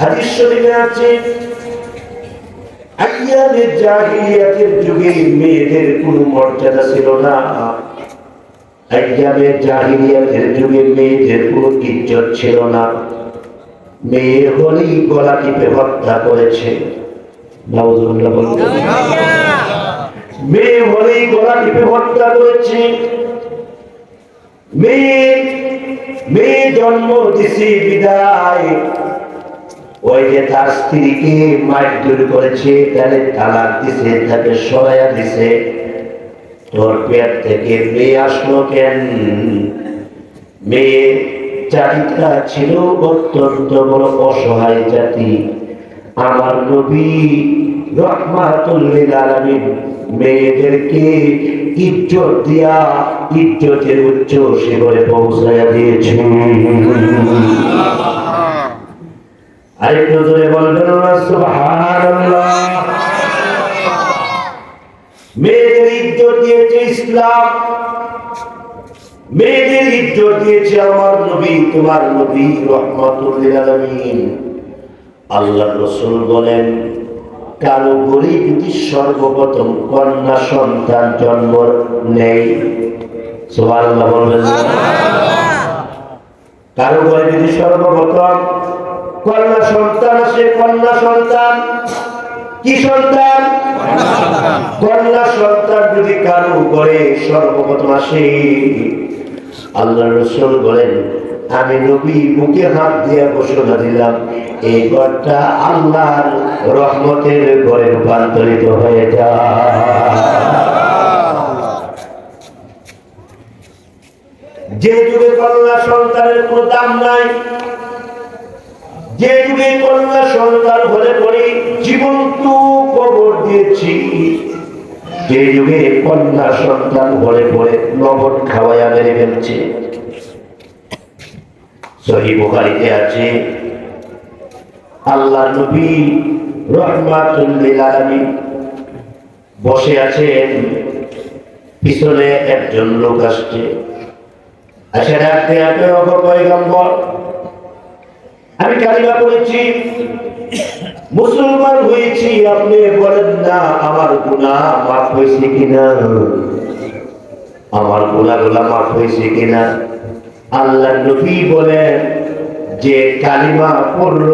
হাদিস শরীফে আছে আইয়ামে জাহিলিয়াতের যুগে মেয়েদের কোনো মর্যাদা ছিল না। আইয়ামে জাহিলিয়াতের যুগে মেয়েদের কোনো ইজ্জত ছিল না। মেয়ে হলেই গলা টিপে হত্যা করেছে। মেয়ে হলেই গলা টিপে হত্যা করেছে। মেয়ে মেয়ে জন্ম দিছে বিদায়। ওই যে তার স্ত্রীকে মারধর করেছে তাহলে তালাক দিছে, তাকে সরাইয়া দিছে, তোর পেট থেকে মেয়ে আসলো কেন? মেয়ে জাতিটা ছিল অত্যন্ত বড় অসহায় জাতি। আমার নবী রহমাতুল্লিল আলামিন মেয়েদেরকে ইজ্জত দিয়া ইজ্জতের উচ্চ শিখরে পৌঁছাইয়া দিয়েছে আরেকটু জোরে বলবেন না সুবহানাল্লাহ। মেয়েদের ইজ্জত দিয়েছে ইসলাম। মেয়েদের ইজ্জত দিয়েছে আমার নবী তোমার নবী রহমাতুল্লিল আলামিন। আল্লাহ রসুল বলেন কারও ঘরে যদি সর্বপ্রথম কন্যা সন্তান জন্ম নেই সুবহানাল্লাহ বলবেন? কারও ঘরে যদি সর্বপ্রথম কন্যা সন্তান আসে, কন্যা সন্তান। কি সন্তান? কন্যা সন্তান যদি কারও ঘরে সর্বপ্রথম আসে আল্লাহ রসুল বলেন, আমি নবী বুকে হাত দিয়ে ঘোষণা দিলাম, এই ঘরটা আল্লাহর রহমতের ঘরে রূপান্তরিত হয়ে যায়। যে যুগে কন্যা সন্তানের কোনো দাম নাই যে যুগে কন্যা সন্তান হলে পরে জীবন্ত কবর দিয়েছি। যে যুগে কন্যা সন্তান হলে পরে লবণ খাওয়াইয়া মেরে ফেলছে। সহি বুখারিতে আছে আল্লাহ নবী রহমাতুল্লিল আলামিন বসে আছেন, পিছনে একজন লোক আসছে। আচ্ছা ডাকতে আপনি অপয়গম্বর আমি কালিমা করেছি মুসলমান হয়েছি, আপনি বলেন না, আমার গুণা মাফ হয়েছে কিনা? আমার গুণাগুলা মাফ হয়েছে কিনা? আল্লাহ নবী বলেন, যে কালিমা পড়ল,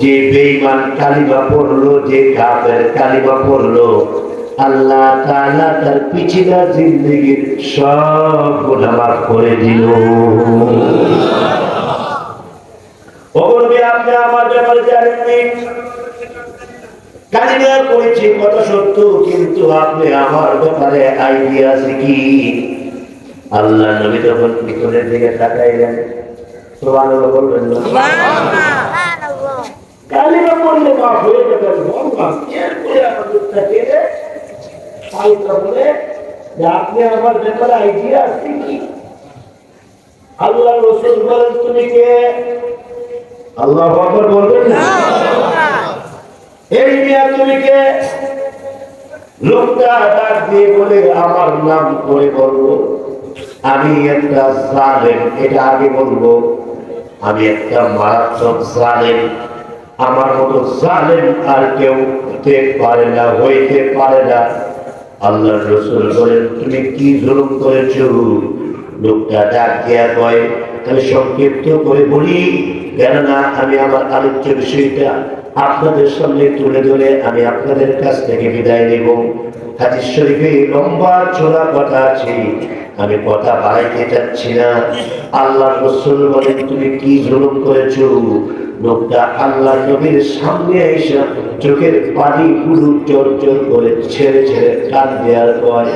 যে বেঈমান কালিমা পড়ল, যে কাফের কালিমা পড়ল, আল্লাহ তাআলা তার পিছিলা জিন্দগির সব গুনাহ মাফ করে দিল। ওগরবি আপনি আমার ব্যাপারে জানেননি কালিমা করেছি কত সত্য কিন্তু আপনি আমার ব্যাপারে আইডিয়া আছে কি? আল্লাহ নবী তখন পিছনের দিকে তাকাইলেন সুবহানাল্লাহ বলবেন না? কালিমা পড়লে মাফ হয়ে যাবে ভগবান এরপরে আমাদের থেকে আলোচনা বলে যে আপনি আমার ব্যাপারে আইডিয়া আছে কি? আল্লাহ রসুল বলেন তুমি কে? আল্লাহ আকবার বলবেন না? এই মিয়া তুমি কে? লোকটা ডাক দিয়ে বলে আমার নাম করে বলব। আমি একটা জালেম এটা আগে বলব। আমি একটা মারাত্মক জালেম। আমার মতো জালেম আর কেউ হতে পারে না হইতে পারে না। আল্লাহ রসুল বলেন তুমি কি জুলুম করেছ? লোকটা ডাক দেয়া কয় তাহলে সংক্ষিপ্ত করে বলি কেননা আমি আমার আলোচ্য বিষয়টা আপনাদের সামনে তুলে ধরে আমি আপনাদের কাছ থেকে বিদায় নেব। হাদিস শরীফে লম্বা চোরা কথা আছে, আমি কথা বাড়াইতে চাচ্ছি না। আল্লাহ রসুল বলেন, তুমি কি জুলুম করেছ? লোকটা আল্লাহ নবীর সামনে এসে চোখের পানি গুলো জোর জোর করে ছেড়ে ছেড়ে টান দেওয়ার পরে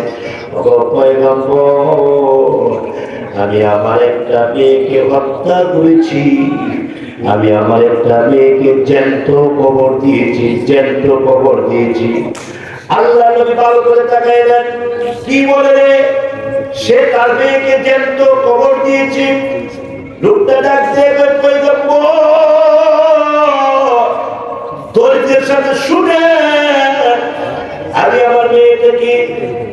আমি আমার একটা মেয়েকে হত্যা করেছি। আমি আমার একটা মেয়েকে জ্যান্ত কবর দিয়েছি, জ্যান্ত কবর দিয়েছি। আল্লাহ নবী ভালো করে তাকাইলেন কি বলে রে? সে তার মেয়েকে জ্যান্ত কবর দিয়েছি। লোকটা ডাক দিয়ে দরিদ্রের সাথে শুনে। আমি আমার মেয়েটাকে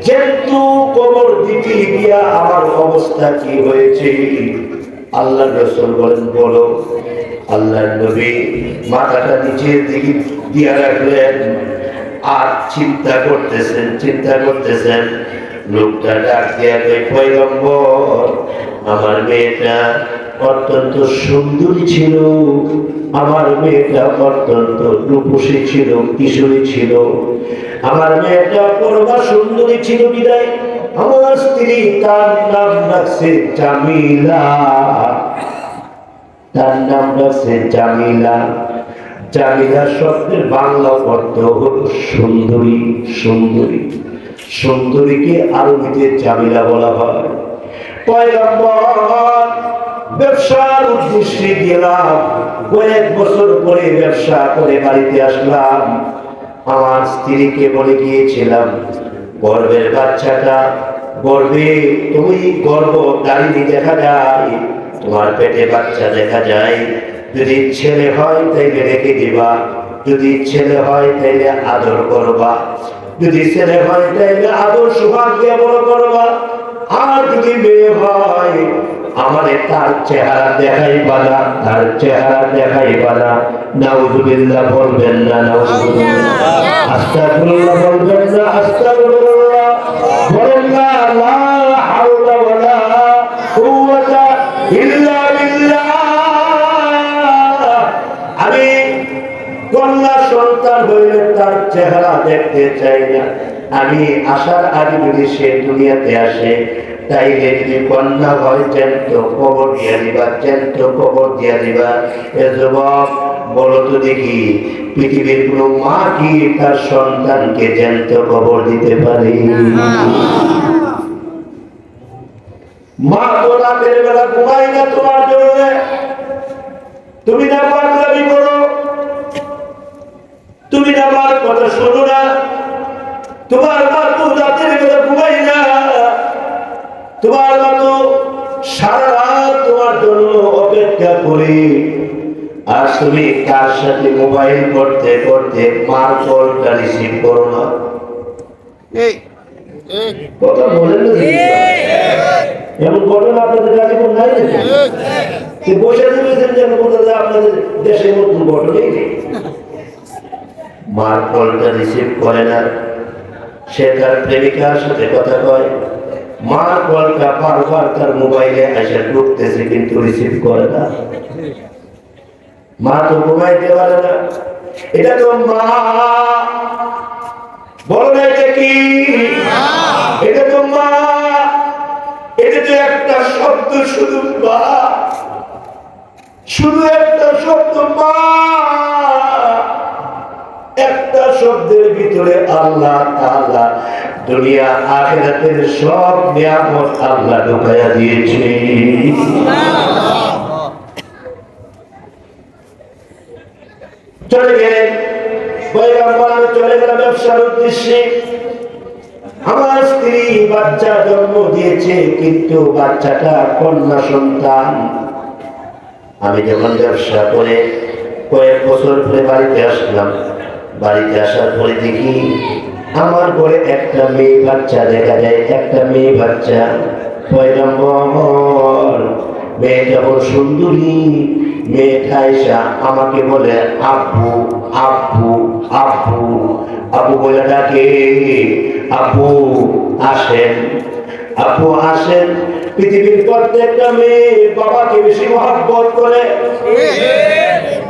জেন্তু কবর দিতে গিয়া আমার অবস্থা কি হয়েছে? আল্লাহ রসুল বলেন, বলো। আল্লাহ নবী মাথাটা নিচের দিকে দিয়ে রাখলেন আর চিন্তা করতেছেন চিন্তা করতেছেন। লোকটা ডাক দিয়ে পয়গম্বর, আমার মেয়েটা অত্যন্ত সুন্দরী ছিল। আমার মেয়েটা অত্যন্ত রূপসী ছিল, কিশোরী ছিল। আমার মেয়েটা পরমা সুন্দরী ছিল, বিদায়। আমার স্ত্রী তার নাম রাখছে জামিলা। তার নাম রাখছে জামিলা। জামিলা শব্দের বাংলা অর্থ হল সুন্দরী সুন্দরী। সুন্দরীকে আরবিতে জামিলা বলা হয়। পয়গম্বর, ব্যবসার উদ্দেশ্যে গেলাম। কয়েক বছর পরে ব্যবসা করে বাড়িতে আসলাম। আমার স্ত্রীকে বলে গিয়েছিলাম, গর্বের বাচ্চাটা, গর্বে তুমি গর্ব দাঁড়িয়ে দেখা যায়। তোমার পেটে বাচ্চা দেখা যায়। যদি ছেলে হয় তাইলে রেখে দিবা। যদি ছেলে হয় তাইলে আদর করবা। যদি ছেলে হয় তাইলে আদর সুভাগ দিয়ে বড় করবা। আর যদি মেয়ে হয় আমাদের তার চেহারা দেখাই বানা তার চেহারা দেখাই বানা নাউজুবিল্লাহ বলবেন না নাউজুবিল্লাহ। আস্তাগফিরুল্লাহ বলবেন না আস্তাগফিরুল্লাহ। চেহারা দেখতে চাই না। আমি আসার আগে যদি সে দুনিয়াতে আসে যদি কন্যা হয় কবর দিয়া দিবা কবর দিয়া দিবা। এ যুবক, বলো তো দেখি, পৃথিবীর কোনো মা কি তার সন্তানকে কবর দিতে পারে? মা তো রাতের বেলা ঘুমাই না তোমার জন্য। তুমি না পাগলামি করো। তুমি না শোনো না। তোমার মা তো রাতের বেলা ঘুমাই না। তোমার মা তো সারা রাত তোমার জন্য অপেক্ষা করি। আর তুমি কার সাথে মোবাইল করতে করতে মার কলটা রিসিভ করো না। কথা বলেন এমন ঘটনা আপনাদের কাছে কোন নাই বসে যেন আপনাদের দেশের মতন ঘটনাই নেই মার কলটা রিসিভ করে না। সে তার প্রেমিকার সাথে কথা কয়। মার কলটা বারবার তার মোবাইলে এসে ঢুকতেছে, কিন্তু রিসিভ করে না। মা তো ঘুমাইতে পারে না। এটা তো মা। বলো না কি? এটা তো মা। এটা তো একটা শব্দ শুধু মা। শুধু একটা শব্দ মা। শব্দের ভিতরে আল্লাহ তাআলা দুনিয়া আখিরাতের সব নিয়ামত আল্লাহ ঢুকাইয়া দিয়েছে। চলে গেলেন। চলে গেলাম ব্যবসার উদ্দেশ্যে। আমার স্ত্রী বাচ্চা জন্ম দিয়েছে, কিন্তু বাচ্চাটা কন্যা সন্তান। আমি যখন ব্যবসা করে কয়েক বছর পরে বাড়িতে আসলাম। বাড়িতে আসার পরে দেখি আমার ঘরে একটা মেয়ে বাচ্চা দেখা যায়, একটা মেয়ে বাচ্চা। সুন্দরী। আমাকে বলে, আব্বু আব্বু আব্বু। আব্বু বলে ডাকে, আব্বু, আসেন। আপু আসেন পৃথিবীর প্রত্যেকটা মেয়ে বাবাকে বেশি মহাব্বত করে।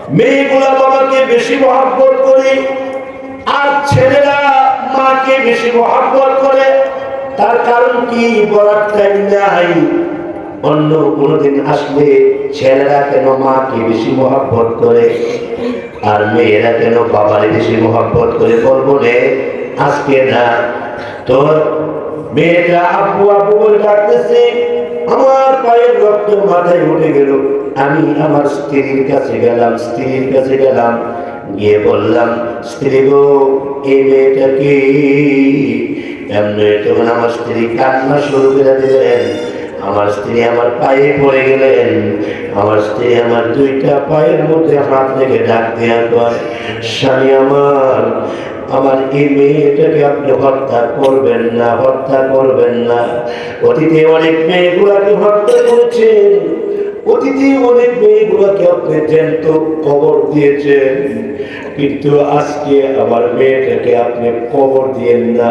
মেয়েগুলা বাবাকে বেশি মহাব্বত করে। আর ছেলেরা মাকে বেশি মহাব্বত করে। তার কারণ কি? বলার টাইম নাই। অন্য কোনোদিন আসলে ছেলেরা কেন মাকে বেশি মহাব্বত করে? আর মেয়েরা কেন বাবারে বেশি মহাব্বত করে? বলব রে আজকে না তোর মেয়েটা আব্বু আব্বু বলে ডাকতেছে, আমার পায়ের রক্ত মাথায় উঠে গেল। আমি আমার স্ত্রীর কাছে গেলাম, স্ত্রীর কাছে গেলাম। গিয়ে বললাম, স্ত্রী গো, এই মেয়েটাকে এমনি তখন আমার স্ত্রী কান্না শুরু করে দিলেন। আমার স্ত্রী আমার পায়ে পড়ে গেলেন। আমার স্ত্রী আমার দুইটা পায়ের মধ্যে হাত রেখে ডাক দেওয়ার পর, স্বামী আমার আমার এই মেয়েটাকে আপনি হত্যা করবেন না, হত্যা করবেন না। অতীতে অনেক মেয়েগুলাকে হত্যা করেছেন। অনেক মেয়েগুলোকে আপনি জ্যান্ত কবর দিয়েছেন, কিন্তু আজকে আমার মেয়েটাকে আপনি কবর দিয়েন না।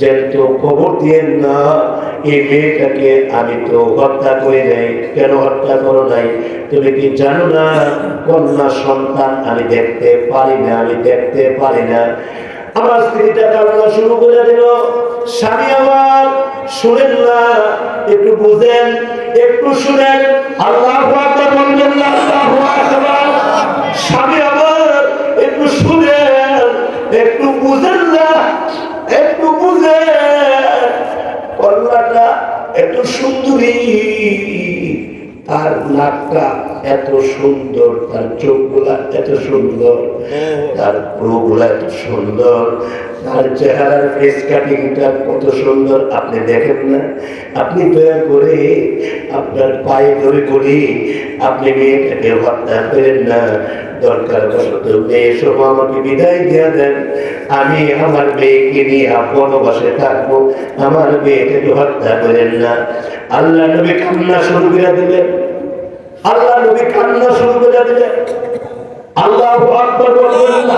জ্যান্ত কবর দিয়েন না, এই মেয়েটাকে আমি তো হত্যা করি নাই। কেন হত্যা করো নাই? তুমি কি জানো না? কন্যা সন্তান আমি দেখতে পারি না, আমি দেখতে পারি না। আমার স্ত্রীটা কান্না শুরু করে দিল, স্বামী আমার, শুনেন না, একটু বুঝেন একটু শুনেন আল্লাহ স্বামী একটু একটু বুঝেন না একটু কল্লাটা একটু সুন্দরী তার নাকটা এত সুন্দর তার চোখগুলা এত সুন্দর তার পুরোগুলা এত সুন্দর তার চেহারার ফেস কাটিংটা কত সুন্দর আপনি দেখেন না? আপনি দয়া করে আপনার পায়ে ধরে করি আপনি মেয়েটাকে হত্যা করেন না। দরকার বশত মেয়ে সব আমাকে বিদায় দিয়ে দেন। আমি আমার মেয়েকে নিয়ে বনবাসে থাকব। আমার মেয়েটাকে হত্যা করেন না। আল্লাহ নবী কান্না শুরু করে দিলেন। আল্লাহ নবী কান্না শুরু করে দিলেন আল্লাহ আকবর বলবেন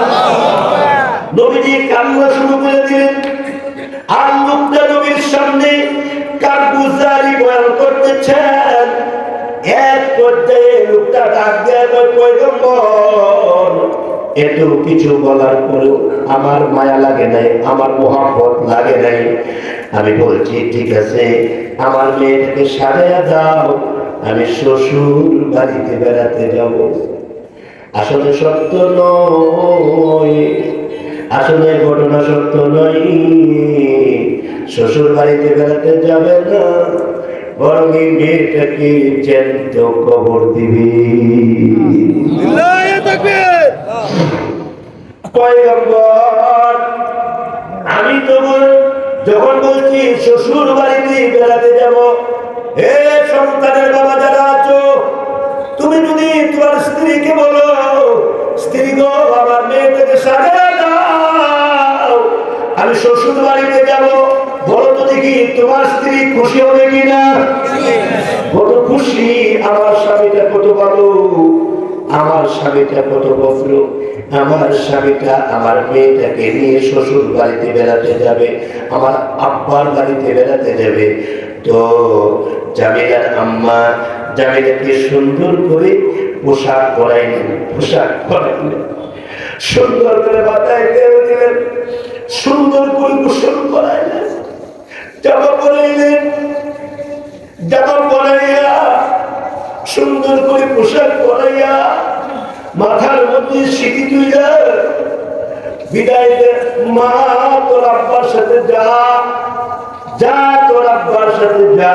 নবীজি কান্না শুরু করে দিলেন। আর লোকটা নবীর সামনে কারগুজারি বয়ান করতেছেন। এক পর্যায়ে লোকটা ডাক দেয় পয়গম্বর, এত কিছু বলার পরেও আমার মায়া লাগে নাই, আমার মোহাম্মত লাগে নাই। আমি বলছি, ঠিক আছে, আমার মেয়েটাকে সাজাইয়া দাও। আমি শ্বশুর বাড়িতে বেড়াতে যাব। আসলে সত্য নয় আসলে ঘটনা সত্য নয়। শ্বশুর বাড়িতে বেড়াতে যাবে না বরং এই মেয়েটাকে জ্যান্ত কবর দিবি। আমি তোমার যখন বলছি শ্বশুর বাড়িতে বেড়াতে যাব তোমার স্ত্রী খুশি হবে কিনা? কত খুশি? আমার স্বামীটা কত ভালো? আমার স্বামীটা কত বফল আমার স্বামীটা আমার মেয়েটাকে নিয়ে শ্বশুর বাড়িতে বেড়াতে যাবে, আমার আব্বার বাড়িতে বেড়াতে যাবে। তো জামিলার আম্মা জামিলাকে সুন্দর করে পোশাক পরাইলেন পোশাক পরাইলেন। সুন্দর করে মাথায় তেল সুন্দর করে গোসল করাইলেন। জামা পরাইলেন জামা পরাইয়া সুন্দর করে পোশাক পরাইয়া, মাথার মধ্যে সিঁড়ি তুইয়া বিদায় মা, তোর আব্বার সাথে যা যা, তোর আব্বার সাথে যা।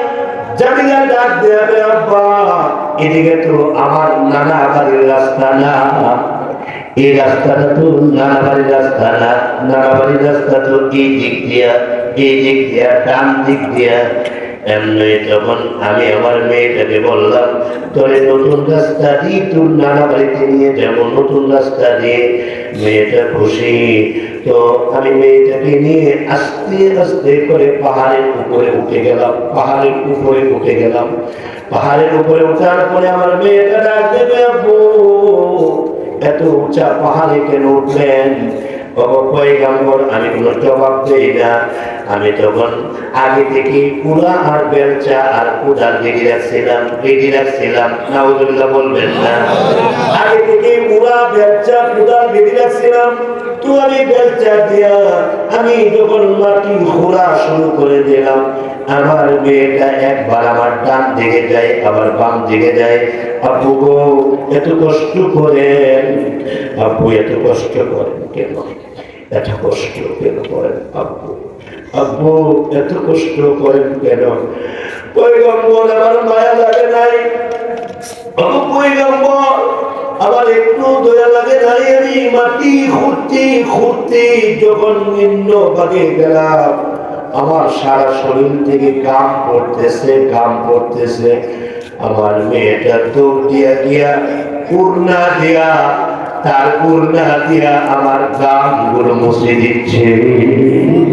জামিলা ডাক দেবে আব্বা, এদিকে তো আমার নানা বাড়ির রাস্তা না। এই রাস্তাটা তো নানা বাড়ির রাস্তা না। নানা বাড়ির রাস্তা তো এই দিক দিয়া, এই দিক দিয়া, ডান দিক দিয়া। এমনি তখন আমি আমার মেয়েটাকে বললাম, তোরে নতুন রাস্তা দিয়ে তোর নানা বাড়িতে নিয়ে যাব, নতুন রাস্তা দিয়ে। মেয়েটা খুশি। তো আমি মেয়েটাকে নিয়ে আস্তে আস্তে করে পাহাড়ের উপরে উঠে গেলাম, পাহাড়ের উপরে উঠে গেলাম। পাহাড়ের উপরে ওঠার পরে আমার মেয়েটা ডাক দেবে এত উঁচা পাহাড়ে কেন উঠলেন আমি কোনো জবাব দেই না। আমি তখন আগে থেকে কুড়া আর বেলচা আর কুড়াল রেডি রাখছিলাম রেডি রাখছিলাম। নাউজুল্লাহ বলবেন না। আগে থেকে কুড়া বেলচা কুড়াল রেডি রাখছিলাম। তো আমি বেলচা দিয়া আমি যখন মাটি খোঁড়া শুরু করে দিলাম, আমার মেয়েটা একবার আমার ডান দিকে যায়, আবার বাম দিকে যায়। আব্বু গো, এত কষ্ট করেন আব্বু, এত কষ্ট করেন কেন? এত কষ্ট কেন করেন আব্বু? আব্বু, এত কষ্ট করেন কেন? পয়গম্বর, আমার মায়া লাগে নাই। পয়গম্বর আবার একটু দয়া লাগে নাই। আমি মাটি যখন নিম্ন ভাগে গেলাম, আমার সারা শরীর থেকে কাম পড়তেছে কাম পড়তেছে। আমার মেয়েটা দৌড় দিয়া দিয়া পূর্ণা দিয়া, তার পূর্ণা দিয়া আমার গামগুলো মুছে দিচ্ছে।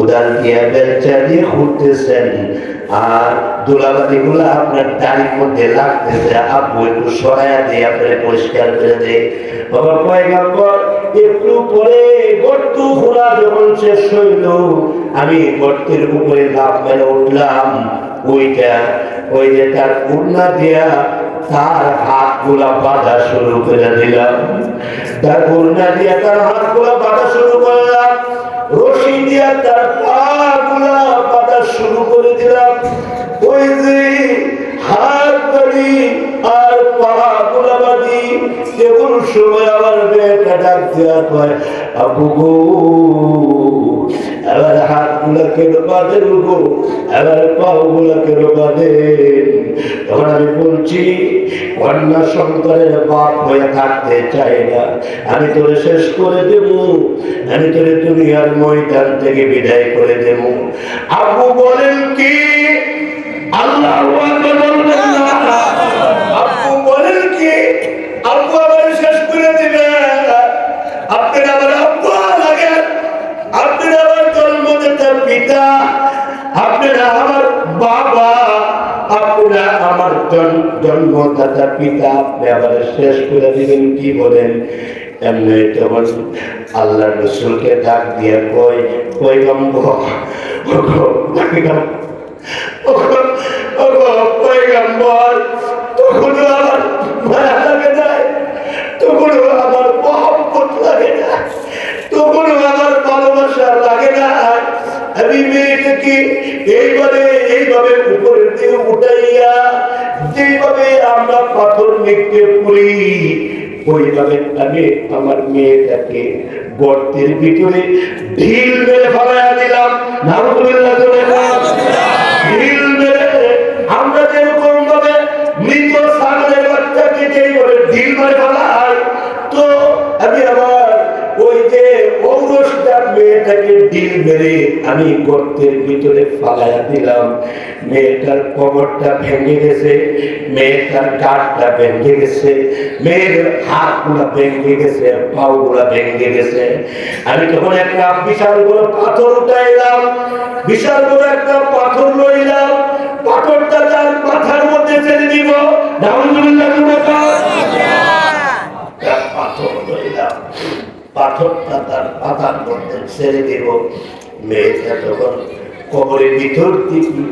উদার দিয়ে বেলচা দিয়ে ঘুরতেছেন। আর দোলাবাদি গুলা আপনার দাড়ির মধ্যে লাগতেছে। আব্বু, একটু সরাইয়া দিয়ে আপনার পরিষ্কার করে দেয় বাবা, পয়গাম্বর, একটু পরে গর্ত খোলা যখন শেষ হইল, আমি গর্তের উপরে লাভ মেরে উঠলাম। ওইটা, ওই যে তার উন্না দিয়া তার হাতগুলা বাঁধা শুরু করে দিলাম। তার উন্না দিয়া তার হাতগুলা বাঁধা শুরু করলাম দিয়া তার পা গুলা পাতা শুরু করে দিলাম। ওই যে হাত বাড়ি আর পা এমন সময় আমার ডাক দেওয়া কয় আবু গো হাত গুলাকে পাও গুলাকে তখন আমি বলছি, কন্যা বাপ হয়ে থাকতে চাই না। আমি তোরে শেষ করে দেব, আমি তোরে দুনিয়ার ময়দান থেকে বিদায় করে দেব। আবু বলেন কি? আল্লাহ বলবেন। পিতা আপনারা আমার বাবা, আপনারা আমার জন্মদাতা পিতা, আপনি শেষ করে দিবেন, কি বলেন? এমনি তখন আল্লাহ রসুলকে ডাক দিয়ে কই কই গম্ব পয়গম্বর। এইভাবে উপরের দিকে উঠাইয়া যেভাবে আমরা পাথর পুরি ওইভাবে আমি আমার মেয়েটাকে গর্তের ভিতরে ঢিল মেরে ফেলাইয়া দিলাম। নারুদুল্লাহ ঢিল মেরে আমরা যেরকম ভাবে মৃত ছাগলের বাচ্চাকে যেইভাবে ঢিল মেরে ফেলা হয় তো আমি আমার ওই যে ঔরসটা মেয়েটাকে ঢিল মেরে আমি গর্তের ভিতরে ফালাইয়া দিলাম। মেয়েটার কোমরটা ভেঙে গেছে, মেয়েটার কাঠটা ভেঙে গেছে, মেয়ের হাতগুলা ভেঙে গেছে, পাগুলা ভেঙে গেছে। আমি তখন একটা বিশাল বড় পাথর উঠাইলাম, বিশাল বড় একটা পাথর লইলাম। পাথরটা তার মাথার মধ্যে ছেড়ে দিব। আলহামদুলিল্লাহ তার পাথর লইলাম পাতার মধ্যে ছেড়ে দিব। মেয়েটা তখন কবরের ভিতর থেকে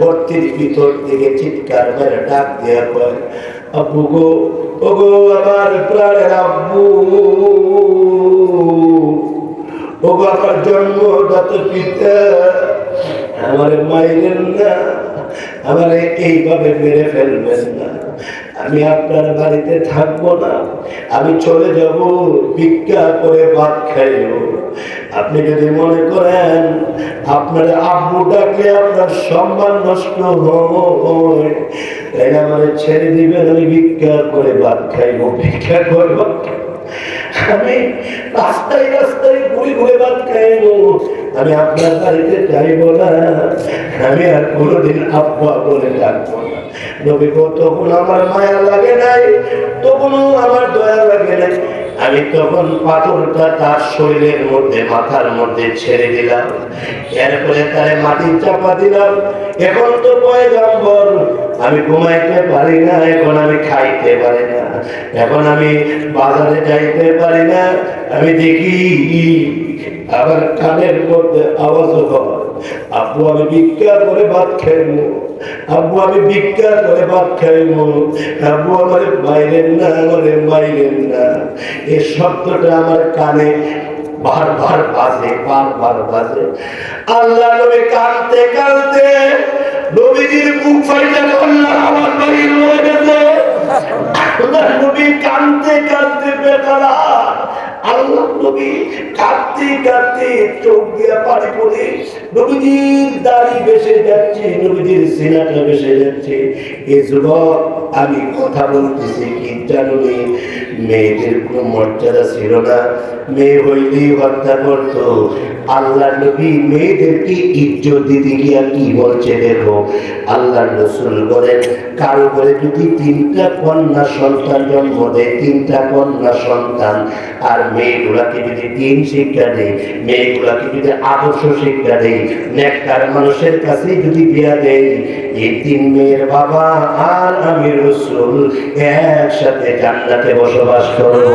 গর্তের ভিতর চিৎকার মেরে ডাক দেওয়া আব্বু গো, ও গো, আমার প্রাণের আব্বু। ও গো, আমার জন্মদাত পিতা। আমার মায়ের না আমার এইভাবে মেরে ফেলবেন না। আমি আপনার বাড়িতে থাকব না। আমি চলে যাব, ভিক্ষা করে ভাত খাইব। আপনি যদি মনে করেন, আপনার আব্বু ডাকলে আপনার সম্মান নষ্ট হয়। আমার ছেড়ে দিবেন, আমি ভিক্ষা করে ভাত খাইব, ভিক্ষা করে ভাত। আমি রাস্তায় রাস্তায় ঘুরে ঘুরে ভাত খাইব। আমি আপনার বাড়িতে যাইব না। আমি আর কোনোদিন আব্বা বলে ডাকবো না। তখন আমার মায়া লাগে নাই, তখনও আমার দয়া লাগে নাই। আমি তখন পাথরটা তার শরীরের মধ্যে, মাথার মধ্যে ছেড়ে দিলাম। এরপরে তারে মাটি চাপা দিলাম। এখন তো পয়গাম্বর, আমি ঘুমাইতে পারি না, এখন আমি খাইতে পারি না। এখন আমি বাজারে যাইতে পারি না। আমি দেখি আবার কানের মধ্যে আওয়াজও হয় আব্বু, আমি ভিক্ষা করে ভাত খাইব আব্বু, আমি ভিক্ষা করে ভাত খাইব আব্বু, আমার বাইরেন না, আমার বাইরেন না। এই শব্দটা আমার কানে বারবার বাজে বারবার বাজে। আল্লাহ নবী কাঁদতে কাঁদতে নবীজির মুখ ফাইটা করলাম আমার বাড়ির হয়ে গেছে নবী কাঁদতে কাঁদতে বেকারা। নবী কাঁদতে কাঁদতে চোখ দিয়ে পানি পড়ে নবীজির দাড়ি বেসে যাচ্ছে, নবীজির বেসে যাচ্ছে। এ যুবক, আমি কথা বলতেছি কি জানো মেয়েদের কোনো মর্যাদা ছিল না। মেয়ে হইলেই হত্যা করতো আল্লাহ নবী মেয়েদেরকে ইজ্জত দিতে গিয়া কি বলছে দেখো? আল্লাহ রসুল যদি তিনটা কন্যা সন্তান জন্ম দেয়, তিনটা কন্যা সন্তান, আর মেয়েগুলাকে যদি শিক্ষা দেয়, মেয়েগুলাকে যদি আদর্শ শিক্ষা দেয় মানুষের কাছে যদি বিয়া দেয়, এই তিন মেয়ের বাবা আর আমি রসুল একসাথে জান্নাতে বসবাস করব।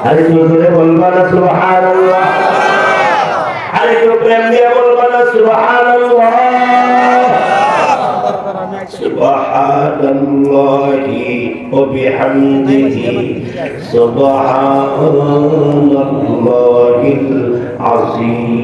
আরে জোরে বলবা না সুবহানাল্লাহ আরে কেউ প্রেম দিয়ে বলবা না সুবহানাল্লাহ সুবহানাল্লাহি ওয়া বিহামদিহি সুবহানাল্লাহিল আযীম